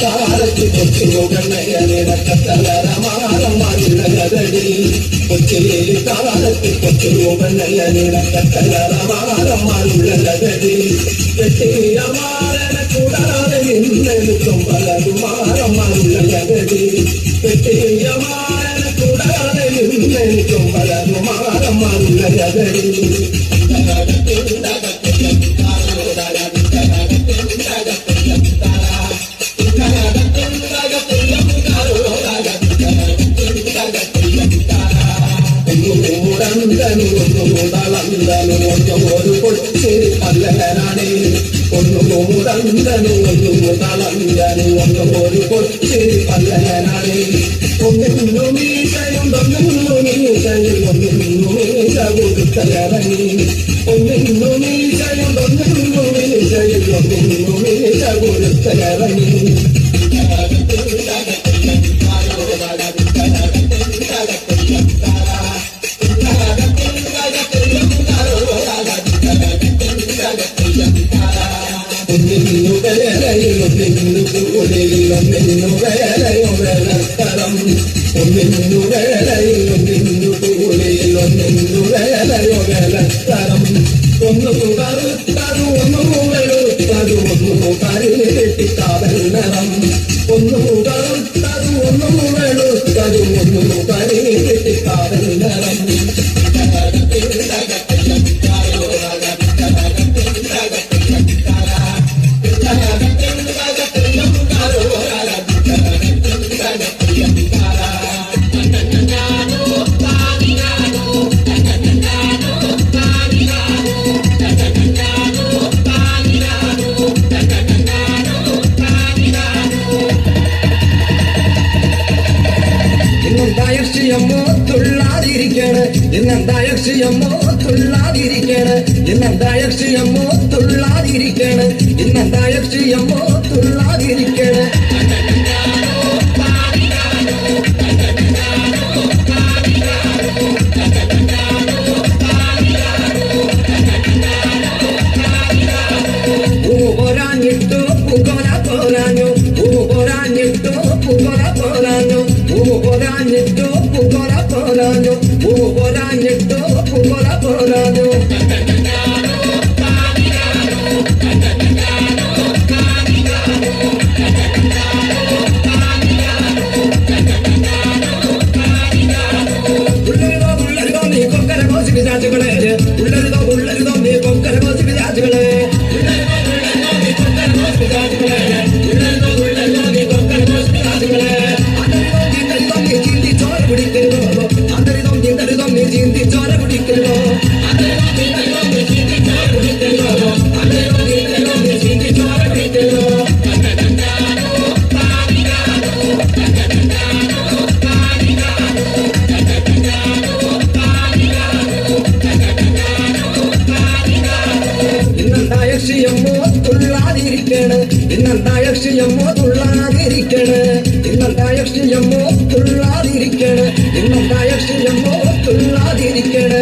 ಕಾಲಕ್ಕೆ ಕೊಚ್ಚಿರೋ ಗಣ್ಣಯ್ಯ ನೇರ ಕತ್ತಲ ರಮಾರಮ್ಮ ತಿಳಗದಡಿ ಕೊಚ್ಚಿಯಲ್ಲಿ ಕಾಲಕ್ಕೆ ಕೊಚ್ಚಿರೋ ಗಣ್ಣಯ್ಯ ನೇರ ಕತ್ತಲ ರಮಾರಮ್ಮ ತಿಳಗದಡಿ ಗಟ್ಟಿಯ ಮಾರನ ಕೂಡಾದ ನಿನ್ನೆನು ತುಂಬಲದು ಮಾರಮ್ಮ ತಿಳಗದಡಿ ಗಟ್ಟಿಯ ಮಾರನ ಕೂಡಾದ ನಿನ್ನೆನು ತುಂಬಲದು ಮಾರಮ್ಮ ತಿಳಗದಡಿ ഒന്നുകൂടന്തനു ഒന്നുകൂടളന്തനു ഒന്നുകൂടു കൊച്ചു പല്ലനാണേ ഒന്നു മീശയുണ്ടൊന്നു മീശയിൽ ഒന്നു മീശ കൊടുത്തലറങ്ങി ഒന്നു മീശയുണ്ടൊന്നു മീശയിൽ ഒന്നു മീശ കൊടുത്തലറങ്ങി വേലയോ നിന്നു കൂടിയില്ലോ നിന്നു വേലയോ വേലത്തരം ഒന്നിന്നു വേലയോ നിന്നു കൂടിയില്ലോ നിന്നു വേലയോ വേലത്തരം ഒന്നു കറുത്തതു ഒന്നു വെളുത്തതു ഒന്നു നിറം ഒന്നു കറുത്തതു ഒന്നു കരിട്ടി ക്ഷയമോ തുള്ളാതിരിക്കണ്. ഇന്നെന്താ യക്ഷിയമ്മോ തുള്ളാതിരിക്കണ്. ഇന്നെന്താ യക്ഷിയമ്മോ തുള്ളാതിരിക്കണ്. ഇന്നെന്തായ ക്ഷയമോ പോരാഞ്ഞു പൂ പോരാഞ്ഞിട്ടോ പൂവറ പോരാഞ്ഞു ഉള്ളരുതോ ഉള്ളരുതോ നീ കൊക്കര കോശിക്ക് രാജുകളെ ഉള്ളരുതോ ഉള്ളരുതോ നീ കൊക്കര കോശിക്ക് ചാച്ചുകളെ ഇന്നെന്തായ ക്ഷയമോ തുള്ളാതിരിക്കണ് ഇന്നെന്തായ ക്ഷയമോ തുള്ളാതിരിക്കണ് ഇന്നെന്തായ ക്ഷയമോ തുള്ളാതിരിക്കണ്